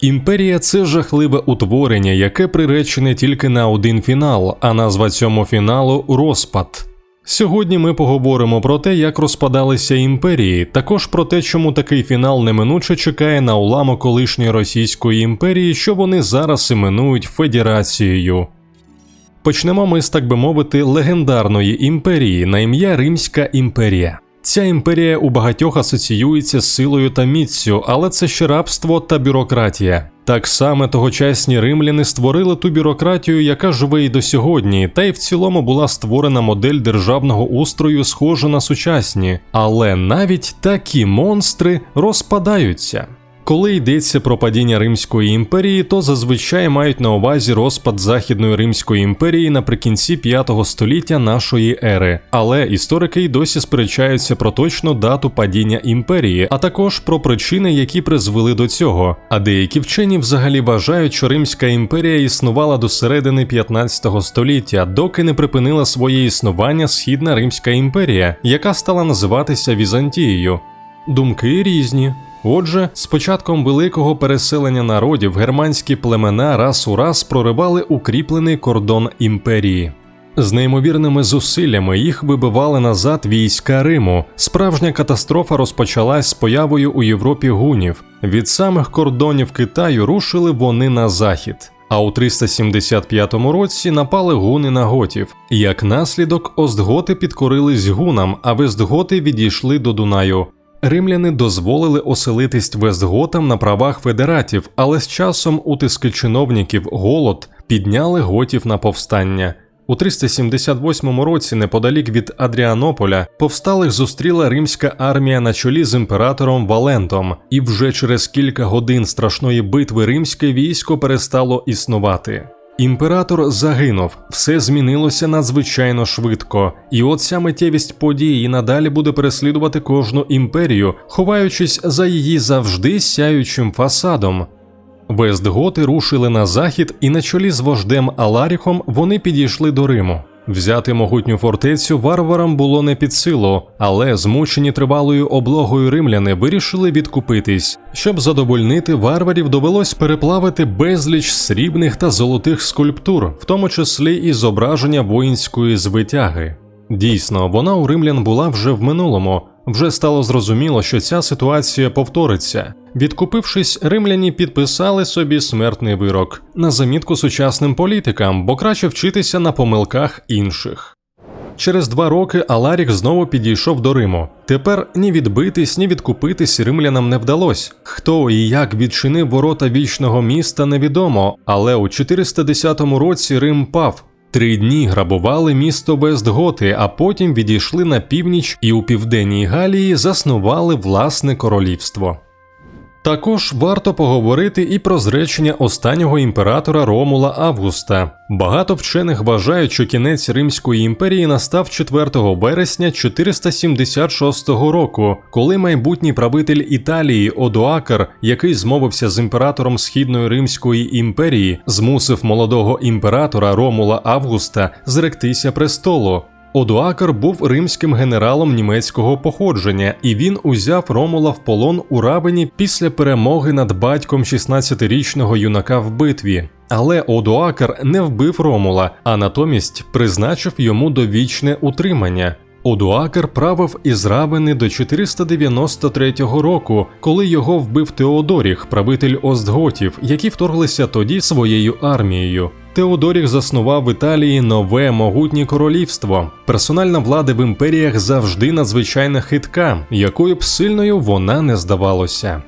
Імперія це жахливе утворення, яке приречене тільки на один фінал, а назва цьому фіналу розпад. Сьогодні ми поговоримо про те, як розпадалися імперії, також про те, чому такий фінал неминуче чекає на уламок колишньої Російської імперії, що вони зараз іменують Федерацією. Почнемо ми з так би мовити легендарної імперії на ім'я Римська імперія. Ця імперія у багатьох асоціюється з силою та міцю, але це ще рабство та бюрократія. Так само тогочасні римляни створили ту бюрократію, яка живе і до сьогодні, та й в цілому була створена модель державного устрою, схожа на сучасні. Але навіть такі монстри розпадаються. Коли йдеться про падіння Римської імперії, то зазвичай мають на увазі розпад Західної Римської імперії наприкінці 5 століття нашої ери, але історики й досі сперечаються про точну дату падіння імперії, а також про причини, які призвели до цього. А деякі вчені взагалі вважають, що Римська імперія існувала до середини 15 століття, доки не припинила своє існування Східна Римська імперія, яка стала називатися Візантією. Думки різні. Отже, з початком великого переселення народів германські племена раз у раз проривали укріплений кордон імперії. З неймовірними зусиллями їх вибивали назад війська Риму. Справжня катастрофа розпочалась з появою у Європі гунів. Від самих кордонів Китаю рушили вони на захід. А у 375 році напали гуни на готів. Як наслідок, остготи підкорились гунам, а вестготи відійшли до Дунаю. Римляни дозволили оселитись Вестготам на правах федератів, але з часом утиски чиновників голод підняли готів на повстання. У 378 році, неподалік від Адріанополя, повсталих зустріла римська армія на чолі з імператором Валентом, і вже через кілька годин страшної битви римське військо перестало існувати. Імператор загинув, все змінилося надзвичайно швидко, і от ця миттєвість події і надалі буде переслідувати кожну імперію, ховаючись за її завжди сяючим фасадом. Вестготи рушили на захід, і на чолі з вождем Аларіхом вони підійшли до Риму. Взяти могутню фортецю варварам було не під силу, але змучені тривалою облогою римляни вирішили відкупитись. Щоб задовольнити варварів, довелось переплавити безліч срібних та золотих скульптур, в тому числі і зображення воїнської звитяги. Дійсно, вона у римлян була вже в минулому. Вже стало зрозуміло, що ця ситуація повториться. Відкупившись, римляні підписали собі смертний вирок на замітку сучасним політикам, бо краще вчитися на помилках інших. Через два роки Аларік знову підійшов до Риму. Тепер ні відбитись, ні відкупитись римлянам не вдалось. Хто і як відчинив ворота вічного міста, невідомо, але у 410 році Рим пав. Три дні грабували місто Вестготи, а потім відійшли на північ і у південній Галії заснували власне королівство. Також варто поговорити і про зречення останнього імператора Ромула Августа. Багато вчених вважають, що кінець Римської імперії настав 4 вересня 476 року, коли майбутній правитель Італії Одоакар, який змовився з імператором Східної Римської імперії, змусив молодого імператора Ромула Августа зректися престолу. Одуакар був римським генералом німецького походження, і він узяв Ромула в полон у равені після перемоги над батьком 16-річного юнака в битві. Але Одуакар не вбив Ромула, а натомість призначив йому довічне утримання. Одуакар правив із Равени до 493 року, коли його вбив Теодоріх, правитель Остготів, які вторглися тоді своєю армією. Теодоріх заснував в Італії нове могутнє королівство. Персональна влада в імперіях завжди надзвичайно хитка, якою б сильною вона не здавалося.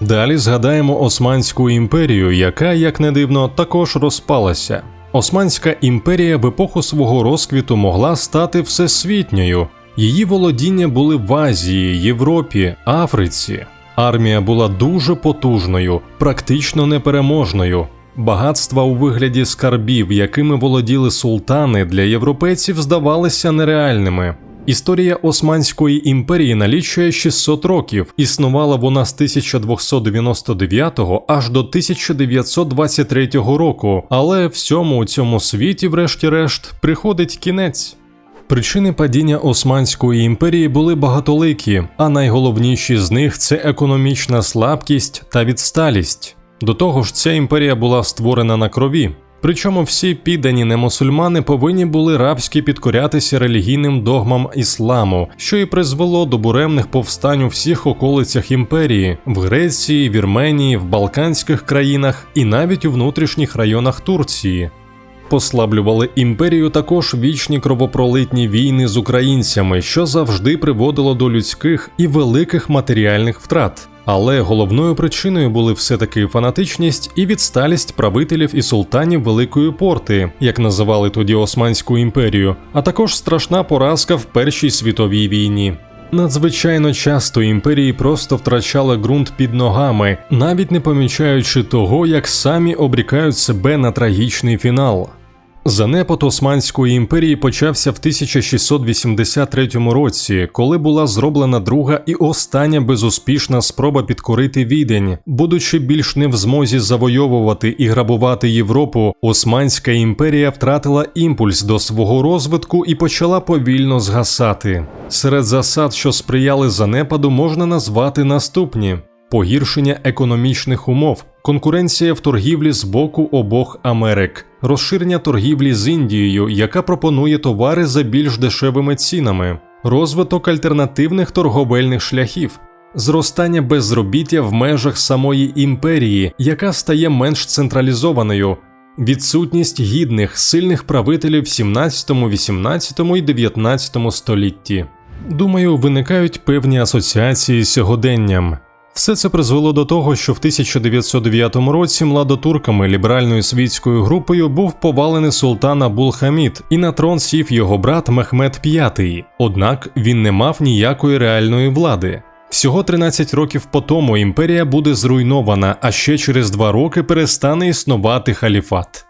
Далі згадаємо Османську імперію, яка, як не дивно, також розпалася. Османська імперія в епоху свого розквіту могла стати всесвітньою. Її володіння були в Азії, Європі, Африці. Армія була дуже потужною, практично непереможною. Багатства у вигляді скарбів, якими володіли султани, для європейців здавалися нереальними. Історія Османської імперії налічує 600 років. Існувала вона з 1299 аж до 1923 року, але всьому у цьому світі, врешті-решт, приходить кінець. Причини падіння Османської імперії були багатоликі, а найголовніші з них це економічна слабкість та відсталість. До того ж, ця імперія була створена на крові. Причому всі піддані немусульмани повинні були рабськи підкорятися релігійним догмам ісламу, що і призвело до буремних повстань у всіх околицях імперії в Греції, Вірменії, в Балканських країнах і навіть у внутрішніх районах Турції. Послаблювали імперію також вічні кровопролитні війни з українцями, що завжди приводило до людських і великих матеріальних втрат. Але головною причиною були все-таки фанатичність і відсталість правителів і султанів Великої Порти, як називали тоді Османську імперію, а також страшна поразка в Першій світовій війні. Надзвичайно часто імперії просто втрачали ґрунт під ногами, навіть не помічаючи того, як самі обрікають себе на трагічний фінал. Занепад Османської імперії почався в 1683 році, коли була зроблена друга і остання безуспішна спроба підкорити відень. Будучи більш не в змозі завойовувати і грабувати Європу, Османська імперія втратила імпульс до свого розвитку і почала повільно згасати. Серед засад, що сприяли занепаду, можна назвати наступні. Погіршення економічних умов, конкуренція в торгівлі з боку обох Америк, розширення торгівлі з Індією, яка пропонує товари за більш дешевими цінами, розвиток альтернативних торговельних шляхів, зростання безробіття в межах самої імперії, яка стає менш централізованою, відсутність гідних, сильних правителів в 17, 18 і 19 столітті. Думаю, виникають певні асоціації з сьогоденням. Все це призвело до того, що в 1909 році младотурками ліберальною світською групою був повалений султан Абул-Хамід, і на трон сів його брат Мехмед V. Однак він не мав ніякої реальної влади. Всього 13 років по тому імперія буде зруйнована, а ще через два роки перестане існувати халіфат.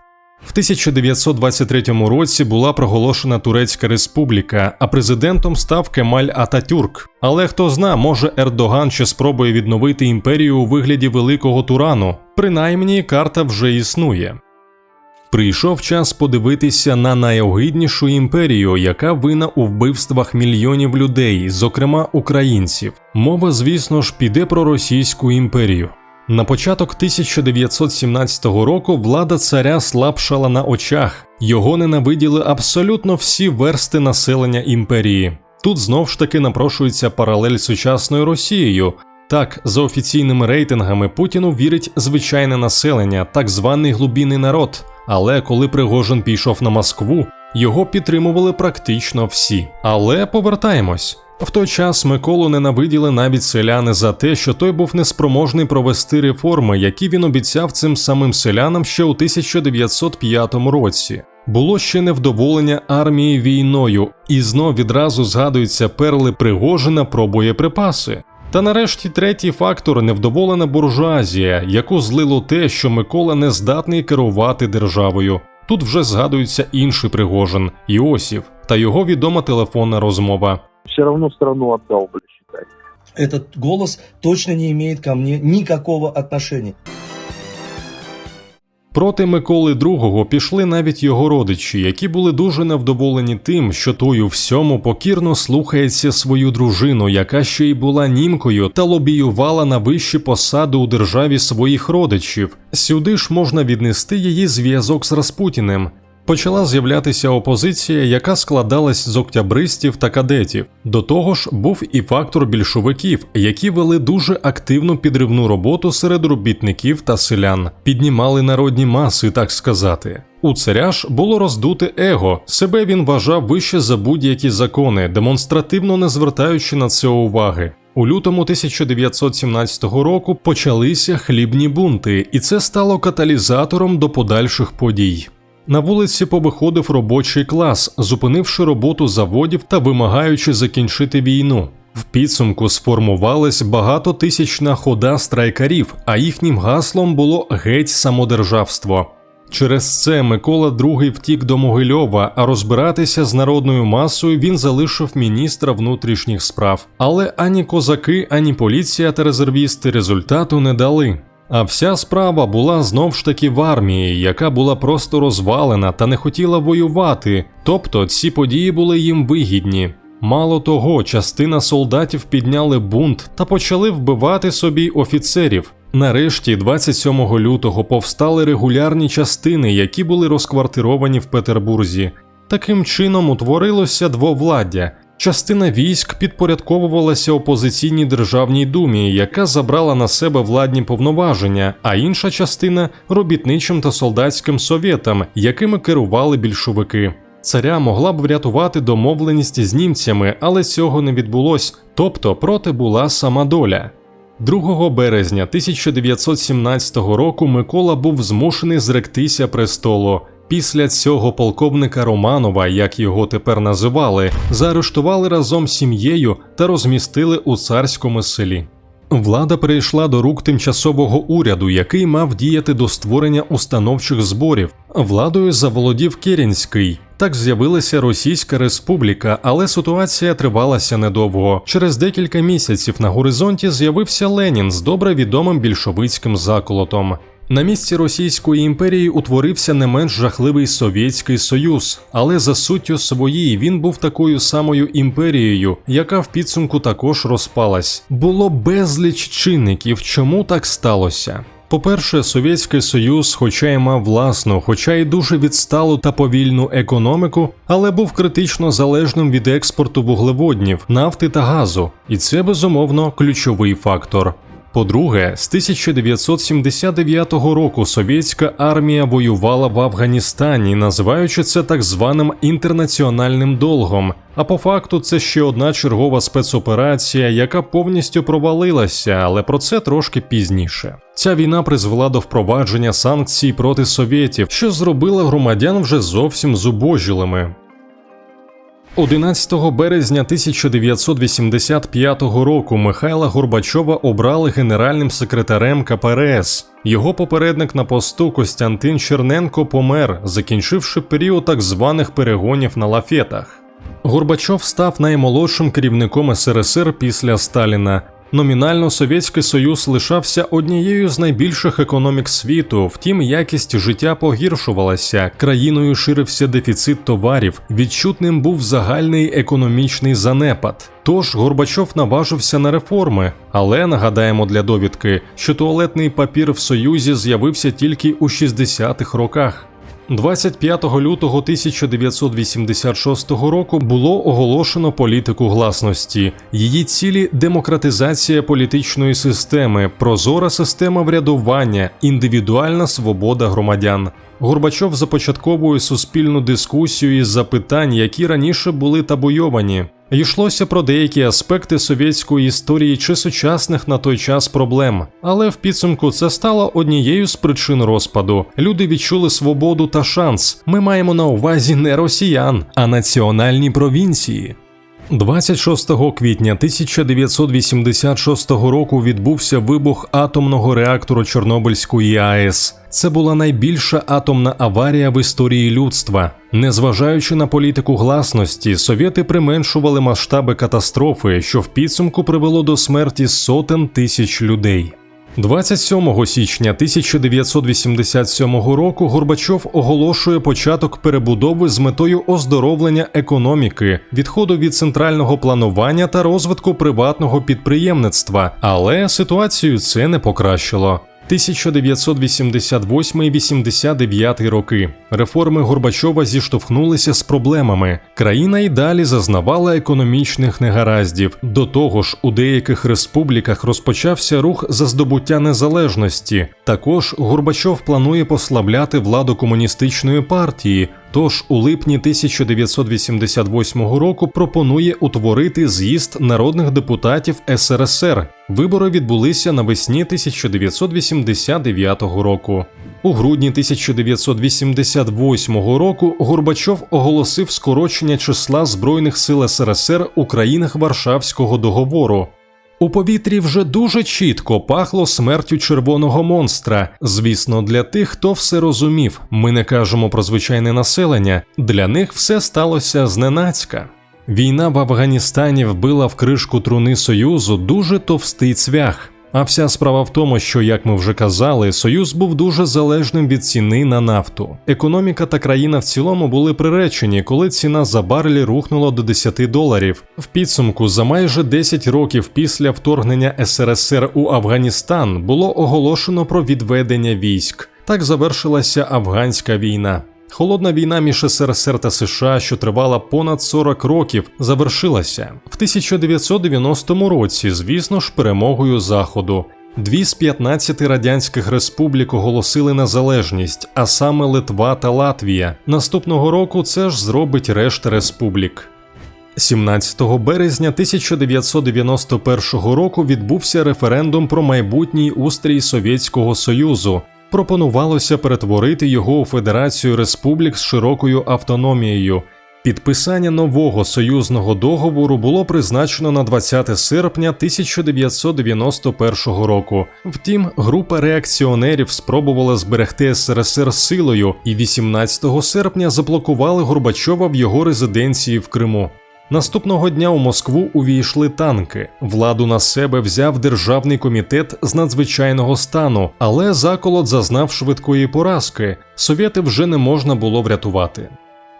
В 1923 році була проголошена Турецька Республіка, а президентом став Кемаль Ататюрк. Але хто зна, може Ердоган ще спробує відновити імперію у вигляді великого Турану. Принаймні, карта вже існує. Прийшов час подивитися на найогиднішу імперію, яка вина у вбивствах мільйонів людей, зокрема українців. Мова, звісно ж, піде про Російську імперію. На початок 1917 року влада царя слабшала на очах, його ненавиділи абсолютно всі версти населення імперії. Тут знов ж таки напрошується паралель з сучасною Росією. Так, за офіційними рейтингами Путіну вірить звичайне населення, так званий глубінний народ. Але коли Пригожин пішов на Москву, його підтримували практично всі. Але повертаємось. В той час Миколу ненавиділи навіть селяни за те, що той був неспроможний провести реформи, які він обіцяв цим самим селянам ще у 1905 році. Було ще невдоволення армії війною, і знов відразу згадуються перли Пригожина про боєприпаси. Та нарешті третій фактор невдоволена буржуазія, яку злило те, що Микола не здатний керувати державою. Тут вже згадується інший Пригожин Іосів та його відома телефонна розмова. Все равно страну отдал бы, считай. Этот голос точно не имеет ко мне никакого отношения. Проти Миколи II пішли навіть його родичі, які були дуже невдоволені тим, що той у всьому покірно слухається свою дружину, яка ще й була німкою та лобіювала на вищі посади у державі своїх родичів. Сюди ж можна віднести її зв'язок з Распутіним. Почала з'являтися опозиція, яка складалась з октябристів та кадетів. До того ж, був і фактор більшовиків, які вели дуже активну підривну роботу серед робітників та селян, піднімали народні маси, так сказати. У царя ж було роздуте его, себе він вважав вище за будь-які закони, демонстративно не звертаючи на це уваги. У лютому 1917 року почалися хлібні бунти, і це стало каталізатором до подальших подій. На вулиці повиходив робочий клас, зупинивши роботу заводів та вимагаючи закінчити війну. В підсумку сформувалась багатотисячна хода страйкарів, а їхнім гаслом було геть самодержавство. Через це Микола II втік до Могильова, а розбиратися з народною масою він залишив міністра внутрішніх справ. Але ані козаки, ані поліція та резервісти результату не дали. А вся справа була знов ж таки в армії, яка була просто розвалена та не хотіла воювати, тобто ці події були їм вигідні. Мало того, частина солдатів підняли бунт та почали вбивати собі офіцерів. Нарешті, 27 лютого, повстали регулярні частини, які були розквартировані в Петербурзі. Таким чином утворилося двовладдя. Частина військ підпорядковувалася опозиційній державній думі, яка забрала на себе владні повноваження, а інша частина робітничим та солдатським совєтам, якими керували більшовики. Царя могла б врятувати домовленість з німцями, але цього не відбулось, тобто проти була сама доля. 2 березня 1917 року Микола був змушений зректися престолу. Після цього полковника Романова, як його тепер називали, заарештували разом з сім'єю та розмістили у царському селі. Влада перейшла до рук тимчасового уряду, який мав діяти до створення установчих зборів. Владою заволодів Керенський. Так з'явилася Російська Республіка, але ситуація тривалася недовго. Через декілька місяців на горизонті з'явився Ленін з добре відомим більшовицьким заколотом. На місці Російської імперії утворився не менш жахливий Совєтський Союз, але за суттю своєї він був такою самою імперією, яка в підсумку також розпалась. Було безліч чинників, чому так сталося. По-перше, Совєтський Союз, хоча й мав власну, хоча й дуже відсталу та повільну економіку, але був критично залежним від експорту вуглеводнів, нафти та газу, і це безумовно ключовий фактор. По-друге, з 1979 року совєтська армія воювала в Афганістані, називаючи це так званим інтернаціональним долгом. А по факту це ще одна чергова спецоперація, яка повністю провалилася, але про це трошки пізніше. Ця війна призвела до впровадження санкцій проти совєтів, що зробила громадян вже зовсім зубожілими. 11 березня 1985 року Михайла Горбачова обрали генеральним секретарем КПРС. Його попередник на посту Костянтин Черненко помер, закінчивши період так званих перегонів на лафетах. Горбачов став наймолодшим керівником СРСР після Сталіна. Номінально Совєтський Союз лишався однією з найбільших економік світу, втім якість життя погіршувалася, країною ширився дефіцит товарів, відчутним був загальний економічний занепад. Тож Горбачов наважився на реформи, але нагадаємо для довідки, що туалетний папір в Союзі з'явився тільки у 60-х роках. 25 лютого 1986 року було оголошено політику гласності. Її цілі демократизація політичної системи, прозора система врядування, індивідуальна свобода громадян. Горбачов започатковує суспільну дискусію із запитань, які раніше були табуйовані. Йшлося про деякі аспекти совєтської історії чи сучасних на той час проблем, але в підсумку це стало однією з причин розпаду. Люди відчули свободу та шанс. Ми маємо на увазі не росіян, а національні провінції. 26 квітня 1986 року відбувся вибух атомного реактору Чорнобильської АЕС. Це була найбільша атомна аварія в історії людства. Незважаючи на політику гласності, совєти применшували масштаби катастрофи, що в підсумку привело до смерті сотень тисяч людей. 27 січня 1987 року Горбачов оголошує початок перебудови з метою оздоровлення економіки, відходу від центрального планування та розвитку приватного підприємництва, але ситуацію це не покращило. 1988-89 роки реформи Горбачова зіштовхнулися з проблемами. Країна й далі зазнавала економічних негараздів. До того ж, у деяких республіках розпочався рух за здобуття незалежності. Також Горбачов планує послабляти владу комуністичної партії. Тож у липні 1988 року пропонує утворити з'їзд народних депутатів СРСР. Вибори відбулися навесні 1989 року. У грудні 1988 року Горбачов оголосив скорочення числа збройних сил СРСР у країнах Варшавського договору. У повітрі вже дуже чітко пахло смертю червоного монстра. Звісно, для тих, хто все розумів. Ми не кажемо про звичайне населення. Для них все сталося зненацька. Війна в Афганістані вбила в кришку труни Союзу дуже товстий цвях. А вся справа в тому, що, як ми вже казали, Союз був дуже залежним від ціни на нафту. Економіка та країна в цілому були приречені, коли ціна за барелі рухнула до 10 доларів. В підсумку за майже 10 років після вторгнення СРСР у Афганістан було оголошено про відведення військ. Так завершилася афганська війна. Холодна війна між СРСР та США, що тривала понад 40 років, завершилася в 1990 році, звісно ж, перемогою Заходу. Дві з 15 радянських республік оголосили незалежність, а саме Литва та Латвія. Наступного року це ж зробить решта республік. 17 березня 1991 року відбувся референдум про майбутній устрій Совєтського Союзу. Пропонувалося перетворити його у Федерацію республік з широкою автономією. Підписання нового союзного договору було призначено на 20 серпня 1991 року. Втім, група реакціонерів спробувала зберегти СРСР силою і 18 серпня заблокували Горбачова в його резиденції в Криму. Наступного дня у Москву увійшли танки. Владу на себе взяв державний комітет з надзвичайного стану, але заколот зазнав швидкої поразки. Совєти вже не можна було врятувати.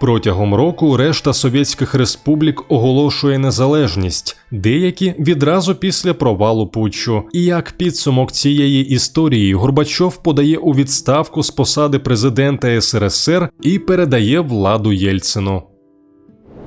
Протягом року решта совєтських республік оголошує незалежність, деякі відразу після провалу путчу. І як підсумок цієї історії Горбачов подає у відставку з посади президента СРСР і передає владу Єльцину.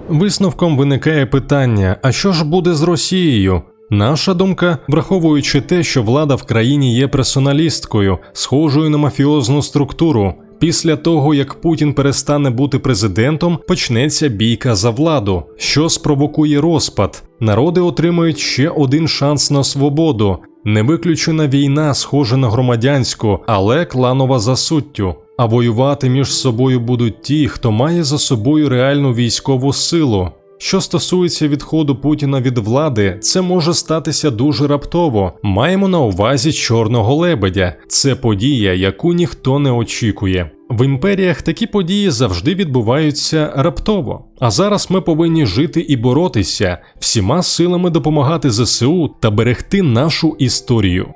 Висновком виникає питання: а що ж буде з Росією? Наша думка, враховуючи те, що влада в країні є персоналісткою, схожою на мафіозну структуру. Після того, як Путін перестане бути президентом, почнеться бійка за владу, що спровокує розпад. Народи отримують ще один шанс на свободу. Не виключена війна, схожа на громадянську, але кланова за суттю. А воювати між собою будуть ті, хто має за собою реальну військову силу. Що стосується відходу Путіна від влади, це може статися дуже раптово. Маємо на увазі чорного лебедя. Це подія, яку ніхто не очікує. В імперіях такі події завжди відбуваються раптово. А зараз ми повинні жити і боротися, всіма силами допомагати ЗСУ та берегти нашу історію.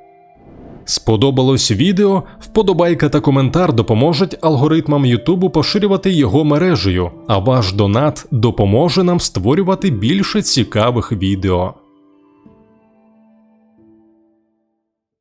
Сподобалось відео? Вподобайка та коментар допоможуть алгоритмам Ютубу поширювати його мережею, а ваш донат допоможе нам створювати більше цікавих відео.